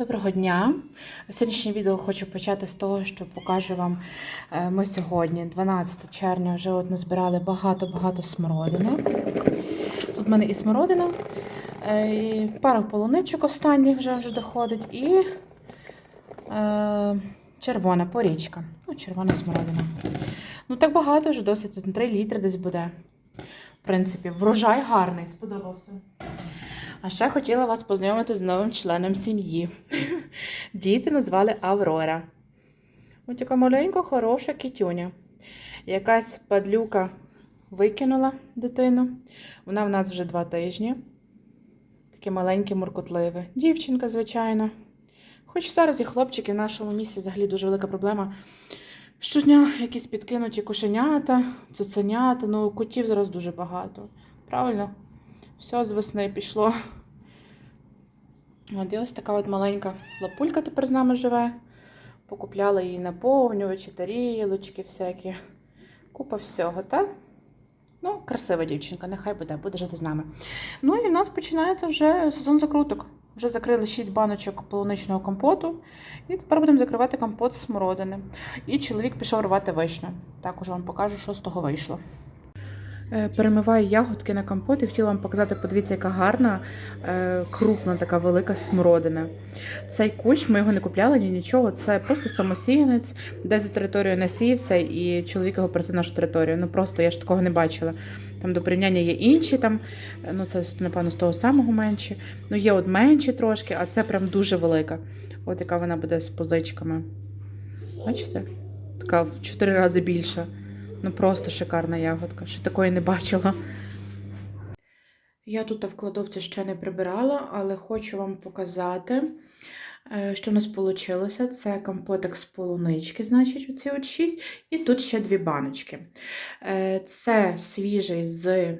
Доброго дня! Сьогоднішнє відео хочу почати з того, що покажу вам. е, Ми сьогодні, 12 червня, вже от назбирали багато-багато смородини. Тут в мене і смородина, е, і пара полуничок останніх вже, вже доходить, і е, червона порічка. Ну, червона смородина. Ну, так багато вже досить, тут 3 літри десь буде. В принципі, врожай гарний, сподобався. А ще хотіла вас познайомити з новим членом сім'ї. Діти назвали Аврора. Ось така маленька, хороша кітюня. Якась падлюка викинула дитину. Вона в нас вже два тижні. Таке маленьке, муркотливе. Дівчинка, звичайно. Хоч зараз і хлопчики в нашому місті взагалі дуже велика проблема. Щодня якісь підкинуті кошенята, цуценята, ну котів зараз дуже багато. Правильно? Все з весни пішло. От і ось така от маленька лапулька тепер з нами живе. Покупляли їй наповнювачі, тарілочки всякі. Купа всього, так? Ну, красива дівчинка, нехай буде, буде жити з нами. Ну і в нас починається вже сезон закруток. Вже закрили 6 баночок полуничного компоту. І тепер будемо закривати компот з смородини. І чоловік пішов рвати вишню. Також вам покажу, що з того вийшло. Е, Перемиваю ягодки на компот і хотіла вам показати, подивіться, яка гарна, е, крупна, така велика смородина. Цей кущ ми його не купляли ні нічого. Це просто самосіянець, десь за територію насіявся, і чоловік його просив нашу територію. Ну просто я ж такого не бачила. Там до порівняння є інші, там, ну це напевно з того самого менші. Ну є от менші трошки, а це прям дуже велика. От яка вона буде з позичками. Бачите? Така в 4 рази більша. Ну просто шикарна ягодка. Ще такої не бачила. Я тут в кладовці ще не прибирала, але хочу вам показати, е, що в нас вийшло. Це компотик з полунички, значить, оці от 6. І тут ще дві баночки. Е, Це свіжий з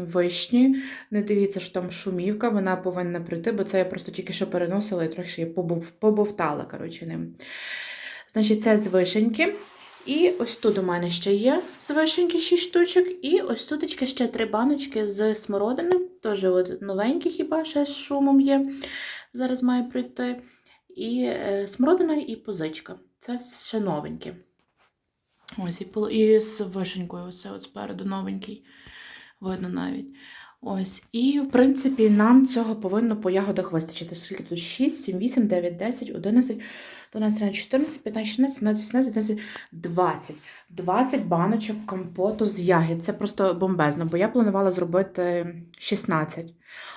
вишні. Не дивіться, що там шумівка, вона повинна прийти, бо це я просто тільки що переносила і трохи побовтала, коротше, ним. Значить, це з вишеньки. І ось тут у мене ще є з вишеньки 6 штучок. І ось тут ще три баночки з смородини. Теж от новенькі хіба ще з шумом є. Зараз має прийти. І е, смородина і позичка. Це ще новенькі. Ось, і, з вишенькою, оце от спереду новенький. Видно навіть. Ось. І, в принципі, нам цього повинно по ягодах вистачити. Скільки тут? 6, 7, 8, 9, 10, 11, 12, 13, 14, 15, 16, 17, 18, 19, 20. 20 баночок компоту з ягід. Це просто бомбезно, бо я планувала зробити 16,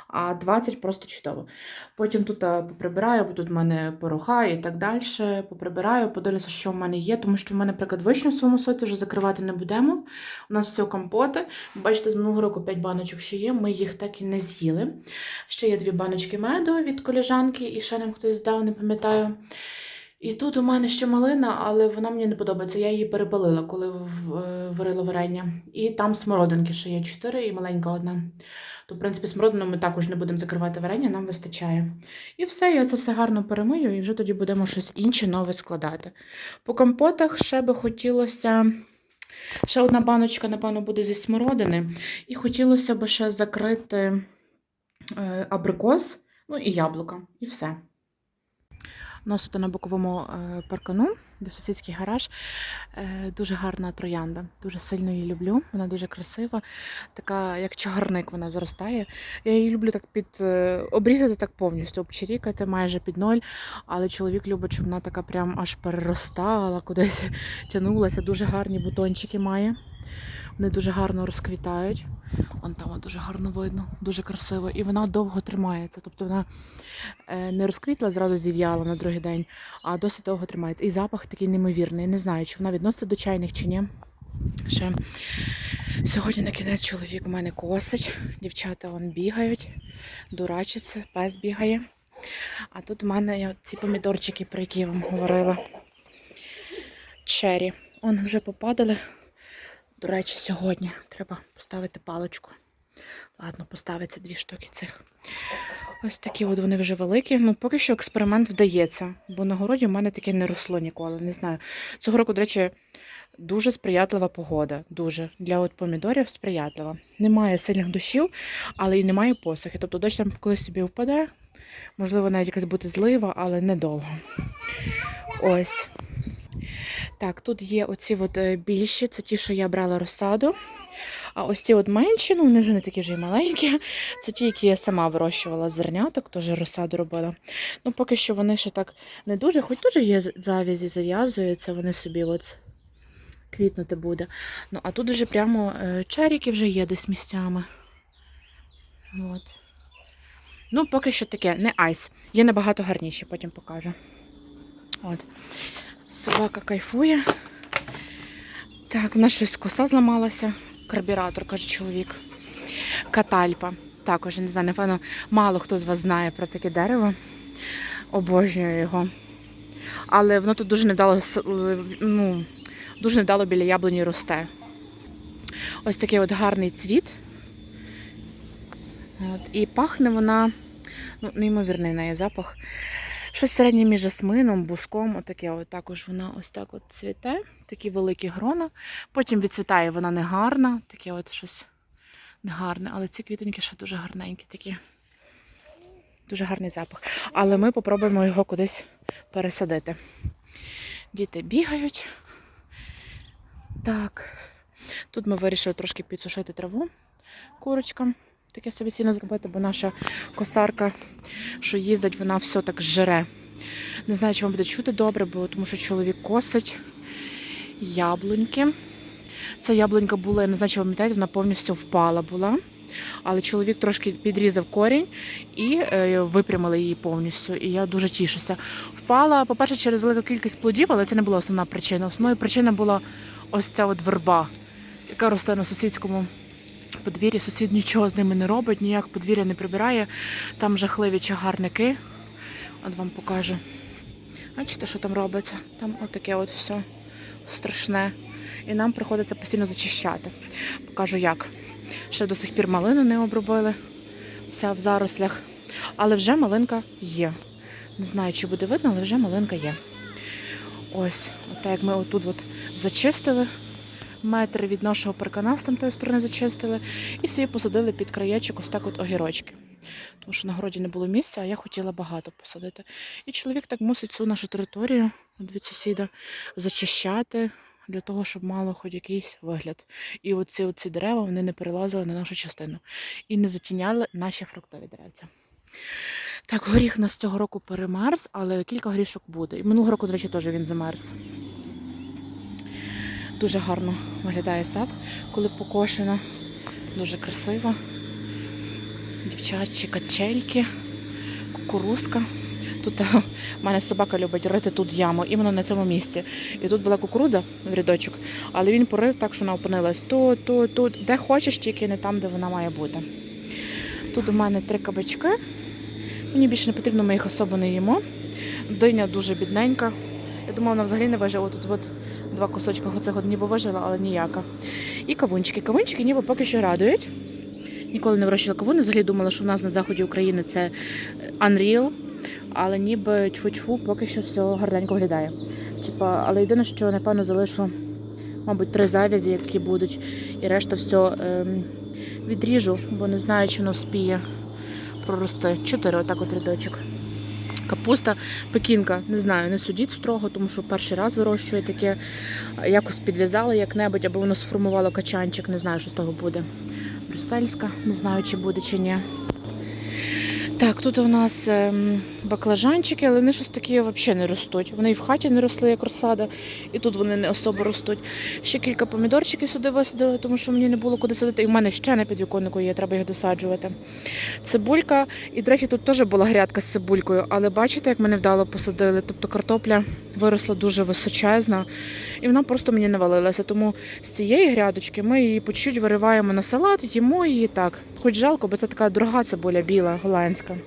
а 20 просто чудово. Потім тут е, поприбираю, бо тут в мене пороха і так далі. Поприбираю, подивлюся, що в мене є, тому що в мене, наприклад, вишню в своєму соці вже закривати не будемо. У нас все компоти. Бачите, з минулого року 5 баночок ще є, ми їх так і не з'їли. Ще є дві баночки меду від коліжанки, і ще нам хтось здав, не пам'ятаю. І тут у мене ще малина, але вона мені не подобається. Я її перепалила, коли е, варила варення. І там смородинки ще є 4 і маленька одна. То, в принципі, смородину ми також не будемо закривати варення, нам вистачає. І все, я це все гарно перемию, і вже тоді будемо щось інше нове складати. По компотах ще би хотілося. Ще одна баночка, напевно, буде зі смородини. І хотілося б ще закрити е, абрикос, ну і яблука, і все. У нас тут на боковому е, паркану, де сусідський гараж, е, дуже гарна троянда. Дуже сильно її люблю. Вона дуже красива, така як чагарник вона зростає. Я її люблю так під е, обрізати так повністю, обчерікати майже під ноль. Але чоловік любить, щоб вона така прям аж переростала, кудись тянулася. Дуже гарні бутончики має. Вони дуже гарно розквітають. Вон там дуже гарно видно, дуже красиво. І вона довго тримається. Тобто вона е, не розквітла, зразу зів'яла на другий день, а досить довго тримається. І запах такий неймовірний. Не знаю, чи вона відноситься до чайних чи ні. Ще сьогодні на кінець чоловік у мене косить. Дівчата вон бігають, дурачаться, пес бігає. А тут у мене ці помідорчики, про які я вам говорила. Чері. Он вже попадали. До речі, сьогодні треба поставити паличку. Ладно, поставиться дві штуки цих. Ось такі от вони вже великі. Ну, поки що експеримент вдається, бо на городі в мене таке не росло ніколи. Не знаю. Цього року, до речі, дуже сприятлива погода. Дуже. Для от помідорів сприятлива. Немає сильних дощів, але і немає посухи. Тобто дощ там колись собі впаде, Можливо, навіть якась буде злива, але недовго. Ось. Так, тут є оці от е, більші, це ті, що я брала розсаду. А ось ці от менші, ну вони вже не такі вже й маленькі. Це ті, які я сама вирощувала з зерняток, теж розсаду робила. Ну, поки що вони ще так не дуже, хоч теж є завязі, зав'язуються, вони собі от квітнути буде. Ну, а тут вже прямо е, черіки вже є десь місцями. От. Ну, поки що таке, не айс. Є набагато гарніші, потім покажу. От. Собака кайфує. Так, в нас щось коса зламалася. Карбюратор, каже чоловік. Катальпа. Також, не знаю, напевно, мало хто з вас знає про таке дерево. Обожнюю його. Але воно тут дуже недало, ну, дуже недало біля яблуні росте. Ось такий от гарний цвіт. От, і пахне вона, ну, неймовірний в неї запах. Щось середнє між жасмином, буском, отаке от також вона ось так от цвіте, такі великі грона. Потім відцвітає вона негарна, таке от щось негарне, але ці квітоньки ще дуже гарненькі такі. Дуже гарний запах. Але ми попробуємо його кудись пересадити. Діти бігають. Так. Тут ми вирішили трошки підсушити траву курочкам. Таке собі сіно зробити, бо наша косарка, що їздить, вона все так жре. Не знаю, чи вам буде чути добре, бо тому що чоловік косить яблуньки. Ця яблунька була, я не знаю, чи пам'ятаєте, вона повністю впала була. Але чоловік трошки підрізав корінь і е, випрямили її повністю. І я дуже тішуся. Впала, по-перше, через велику кількість плодів, але це не була основна причина. Основною причиною була ось ця от верба, яка росте на сусідському подвір'ї. Сусід нічого з ними не робить, ніяк подвір'я не прибирає. Там жахливі чагарники. От вам покажу. Бачите, що там робиться? Там отаке от все страшне. І нам приходиться постійно зачищати. Покажу як. Ще до сих пір малину не обробили. Вся в зарослях. Але вже малинка є. Не знаю, чи буде видно, але вже малинка є. Ось, от так як ми отут от зачистили. Метр від нашого паркана з там тої сторони зачистили. І собі посадили під краєчок ось так от огірочки. Тому що на городі не було місця, а я хотіла багато посадити. І чоловік так мусить цю нашу територію від сусіда зачищати для того, щоб мало хоч якийсь вигляд. І оці, оці дерева вони не перелазили на нашу частину і не затіняли наші фруктові деревця. Так, горіх у нас цього року перемерз, але кілька горішок буде. І минулого року, до речі, теж він замерз. Дуже гарно виглядає сад, коли покошено. Дуже красиво. Дівчачі качельки, кукурузка. Тут е, в мене собака любить рити тут яму, іменно на цьому місці. І тут була кукурудза в рядочок, але він порив так, що вона опинилась тут, тут, тут, де хочеш, тільки не там, де вона має бути. Тут у мене три кабачки. Мені більше не потрібно, ми їх особо не їмо. Диня дуже бідненька. Я думала, вона взагалі не вижила. Тут от два кусочка оцих ніби вижила, але ніяка. І кавунчики. Кавунчики ніби поки що радують. Ніколи не вирощувала кавуни. Взагалі думала, що в нас на заході України це Unreal. Але ніби тьфу-тьфу, поки що все гарненько виглядає. Типа, але єдине, що напевно залишу, мабуть, три завязі, які будуть, і решта все ем, відріжу, бо не знаю, чи воно вспіє прорости. Чотири отак от рядочок. Капуста, пекінка, не знаю, не судіть строго, тому що перший раз вирощую таке. Якось підв'язала як-небудь, або воно сформувало качанчик, не знаю, що з того буде. Брюссельська, не знаю, чи буде, чи ні. Так, тут у нас ем, баклажанчики, але вони щось такі взагалі не ростуть. Вони і в хаті не росли, як розсада, і тут вони не особо ростуть. Ще кілька помідорчиків сюди висадили, тому що мені не було куди садити. І в мене ще на підвіконнику є, треба їх досаджувати. Цибулька, і, до речі, тут теж була грядка з цибулькою, але бачите, як мене вдало посадили. Тобто картопля виросла дуже височезна, і вона просто мені навалилася. Тому з цієї грядочки ми її по чуть вириваємо на салат, їмо її так. Хоч жалко, бо це така дорога цибуля біла, голландська.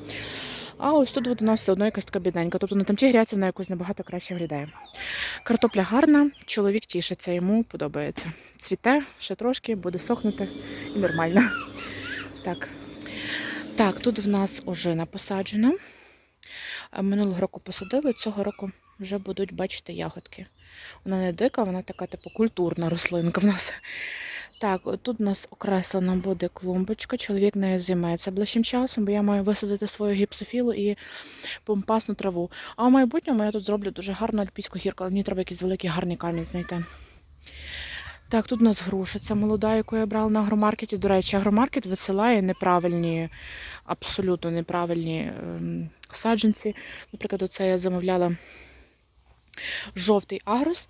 А ось тут от у нас все одно якась така бідненька. Тобто на тамтій грядці вона якось набагато краще виглядає. Картопля гарна, чоловік тішиться, йому подобається. Цвіте ще трошки, буде сохнути і нормально. Так. Так, тут в нас ожина посаджена. Минулого року посадили, цього року вже будуть, бачити, ягодки. Вона не дика, вона така, типу, культурна рослинка в нас. Так, тут у нас окреслена буде клумбочка. Чоловік нею займеться ближчим часом, бо я маю висадити свою гіпсофілу і помпасну траву. А в майбутньому я тут зроблю дуже гарну альпійську гірку, але мені треба якийсь великий гарний камінь знайти. Так, тут у нас груша, молода, яку я брала на агромаркеті. До речі, агромаркет висилає неправильні, абсолютно неправильні ем, саджанці. Наприклад, оце я замовляла жовтий агрос,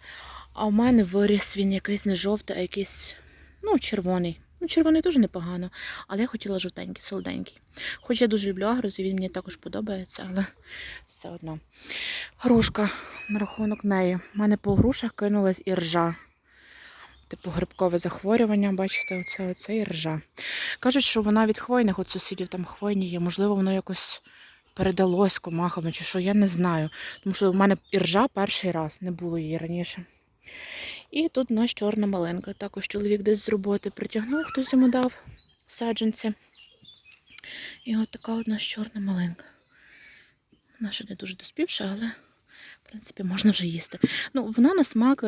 а у мене виріс він якийсь не жовтий, а якийсь ну, червоний. Ну, червоний дуже непогано, але я хотіла жовтенький, солоденький. Хоч я дуже люблю агрос, і він мені також подобається, але все одно. Грушка на рахунок неї. У мене по грушах кинулась і ржа. Типу грибкове захворювання, бачите, оце, оце і ржа. Кажуть, що вона від хвойних от сусідів там хвойні є. Можливо, воно якось передалось комахами чи що, я не знаю. Тому що в мене іржа перший раз, не було її раніше. І тут у нас чорна малинка. Також чоловік десь з роботи притягнув, хтось йому дав саджанці. І от така у нас чорна малинка. Вона ще не дуже доспівша, але, в принципі, можна вже їсти. Ну, вона на смак.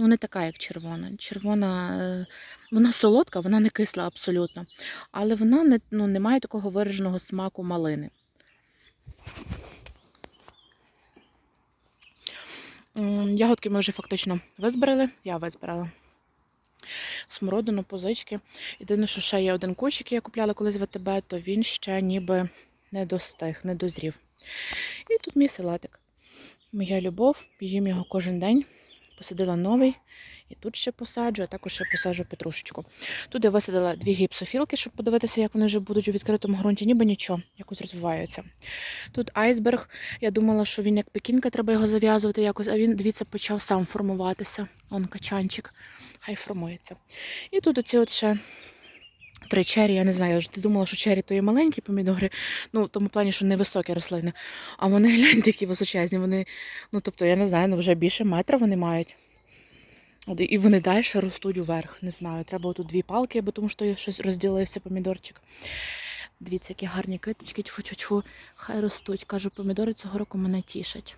Ну, не така, як червона. Червона, е, вона солодка, вона не кисла абсолютно. Але вона не, ну, не має такого вираженого смаку малини. Ягодки ми вже фактично визбирали, я визбирала. Смородину, позички. Єдине, що ще є один кущик, який я купляла колись в АТБ, то він ще ніби не достиг, не дозрів. І тут мій салатик. Моя любов, їм його кожен день. Посадила новий, і тут ще посаджу, а також ще посаджу петрушечку. Тут я висадила дві гіпсофілки, щоб подивитися, як вони вже будуть у відкритому ґрунті, ніби нічого, якось розвиваються. Тут айсберг. Я думала, що він як пекінка, треба його зав'язувати якось, а він, дивіться, почав сам формуватися. Он качанчик, хай формується. І тут оці от ще три чері, я не знаю, я вже думала, що чері то є маленькі помідори, ну в тому плані, що невисокі рослини. А вони гляньте, які височезні. Вони, ну тобто, я не знаю, ну вже більше метра вони мають. І вони далі ростуть вверх. Не знаю. Треба тут дві палки, бо тому що щось розділився помідорчик. Дивіться, які гарні киточки, тьфу-тьфу-тьфу, хай ростуть. Кажу, помідори цього року мене тішать.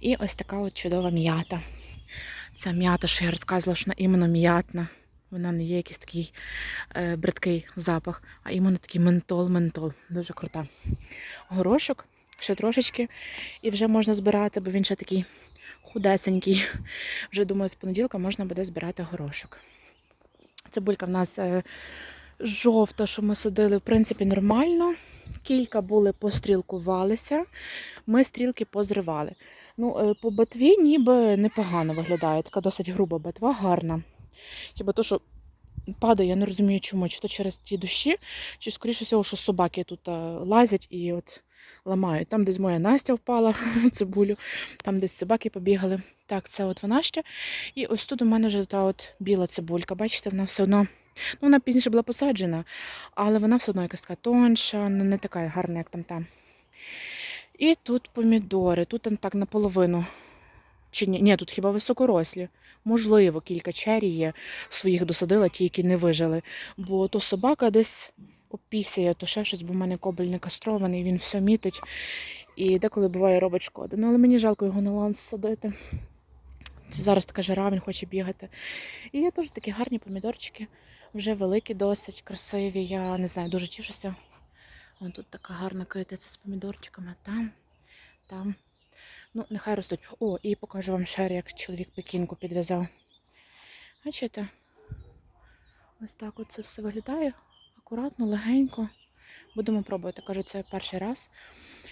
І ось така от чудова м'ята. Ця м'ята, що я розказувала, що вона іменно м'ятна. Вона не є якийсь такий е, бридкий запах, а іменно такий ментол-ментол. Дуже крута. Горошок, ще трошечки, і вже можна збирати, бо він ще такий худесенький. Вже думаю, з понеділка можна буде збирати горошок. Цибулька в нас е, жовта, що ми садили, в принципі, нормально. Кілька були пострілкувалися, ми стрілки позривали. Ну, е, по ботві ніби непогано виглядає. Така досить груба ботва, гарна. Хіба то, що падає, я не розумію чому. Чи то через ті дощі, чи скоріше всього, що собаки тут е, лазять і от ламають. Там десь моя Настя впала в цибулю, там десь собаки побігали. Так, це от вона ще. І ось тут у мене вже та от біла цибулька. Бачите, вона все одно. Ну, вона пізніше була посаджена, але вона все одно якась така тонша, не, така гарна, як там та. І тут помідори, тут так наполовину. Чи ні, ні, тут хіба високорослі. Можливо, кілька чері є, своїх досадила, ті, які не вижили. Бо то собака десь опісяє, то ще щось, бо в мене кобель не кастрований, він все мітить. І деколи буває робить шкоду. Ну, але мені жалко його на ланс садити. Зараз така жара, він хоче бігати. І є теж такі гарні помідорчики, вже великі, досить красиві. Я не знаю, дуже тішуся. Вон тут така гарна китиця з помідорчиками. Там, там. Ну, нехай ростуть. О, і покажу вам ще, як чоловік пекінку підв'язав. Бачите? Ось так от це все виглядає. Акуратно, легенько. Будемо пробувати. Кажу, це перший раз.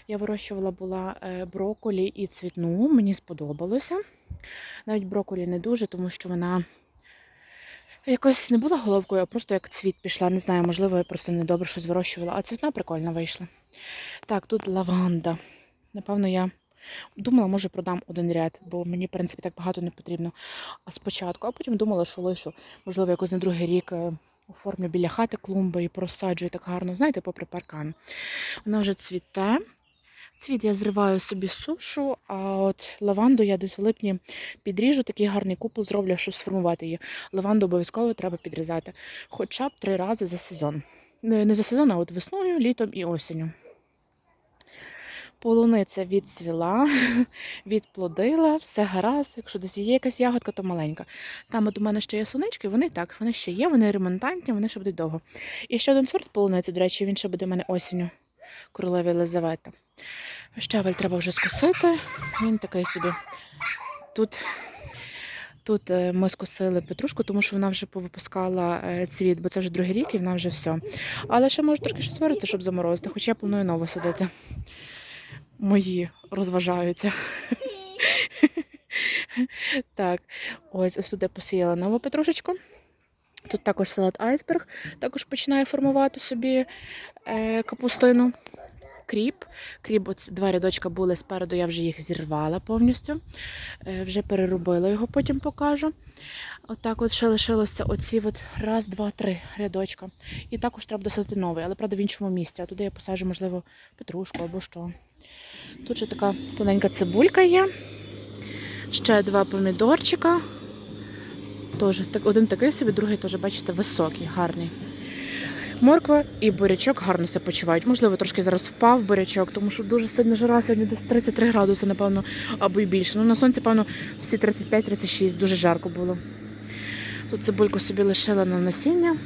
Я вирощувала була е, броколі і цвітну. Мені сподобалося. Навіть броколі не дуже, тому що вона якось не була головкою, а просто як цвіт пішла. Не знаю, можливо, я просто недобре щось вирощувала, а цвітна прикольно вийшла. Так, тут лаванда. Напевно, я думала, може продам один ряд, бо мені, в принципі, так багато не потрібно. Спочатку, а потім думала, що лишу, можливо, якось на другий рік е, оформлю біля хати клумби і просаджую так гарно, знаєте, попри паркан. Вона вже цвіте. Цвіт я зриваю собі сушу, а от лаванду я десь в липні підріжу, такий гарний купол зроблю, щоб сформувати її. Лаванду обов'язково треба підрізати хоча б три рази за сезон. Не за сезон, а от весною, літом і осінню. Полуниця відцвіла, відплодила, все гаразд. Якщо десь є якась ягодка, то маленька. Там от у мене ще є сонички, вони так, вони ще є, вони ремонтантні, вони ще будуть довго. І ще один сорт полуниці, до речі, він ще буде у мене осінню. Королева Єлизавета. Щавель треба вже скосити. Він такий собі. Тут, тут е, ми скосили петрушку, тому що вона вже повипускала е, цвіт, бо це вже другий рік і вона вже все. Але ще може трошки щось вирости, щоб заморозити, хоча я планую нову садити. Мої розважаються. Так, ось ось тут посіяла нову петрушечку. Тут також салат айсберг, також починає формувати собі е, капустину. Кріп. Кріп, от два рядочка були спереду, я вже їх зірвала повністю. Е, вже переробила його, потім покажу. Отак от ще лишилося оці от раз, два, три рядочка. І також треба досадити новий, але правда в іншому місці. А туди я посаджу, можливо, петрушку або що. Тут ще така тоненька цибулька є. Ще два помідорчика. Тоже, так, один такий собі, другий теж, бачите, високий, гарний. Морква і бурячок гарно себе почувають. Можливо, трошки зараз впав бурячок, тому що дуже сильна жара, сьогодні десь 33 градуси, напевно, або й більше. Ну, на сонці, певно, всі 35-36, дуже жарко було. Тут цибульку собі лишила на насіння.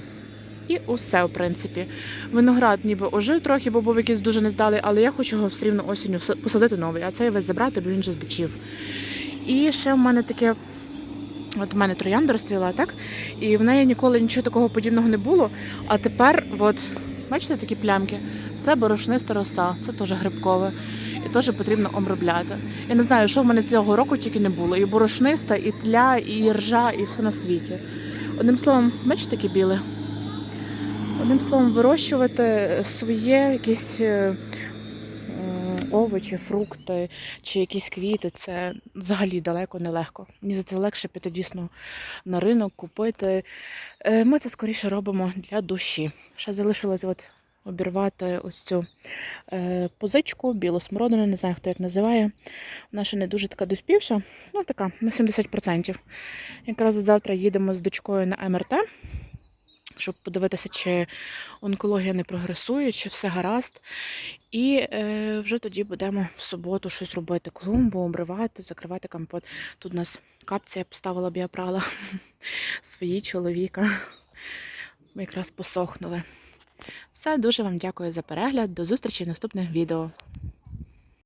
І усе, в принципі. Виноград ніби ожив трохи, бо був якийсь дуже нездалий, але я хочу його все рівно осінню посадити новий, а цей весь забрати, бо він вже здичів. І ще в мене таке. От у мене троянда розцвіла, так? І в неї ніколи нічого такого подібного не було. А тепер, от, бачите такі плямки? Це борошниста роса, це теж грибкове. І теж потрібно обробляти. Я не знаю, що в мене цього року тільки не було. І борошниста, і тля, і ржа, і все на світі. Одним словом, бачите, таке біле? Одним словом, вирощувати своє якісь е, овочі, фрукти чи якісь квіти, це взагалі далеко не легко. Мені за це легше піти дійсно на ринок, купити. Е, Ми це скоріше робимо для душі. Ще залишилось от обірвати ось цю е, позичку, білу смородину, не знаю, хто як називає. Вона ще не дуже така доспівша, ну така на 70%. Якраз завтра їдемо з дочкою на МРТ щоб подивитися, чи онкологія не прогресує, чи все гаразд. І е, вже тоді будемо в суботу щось робити. Клумбу, обривати, закривати компот. Тут у нас капці я поставила б я прала свої чоловіка. Ми якраз посохнули. Все, дуже вам дякую за перегляд. До зустрічі в наступних відео.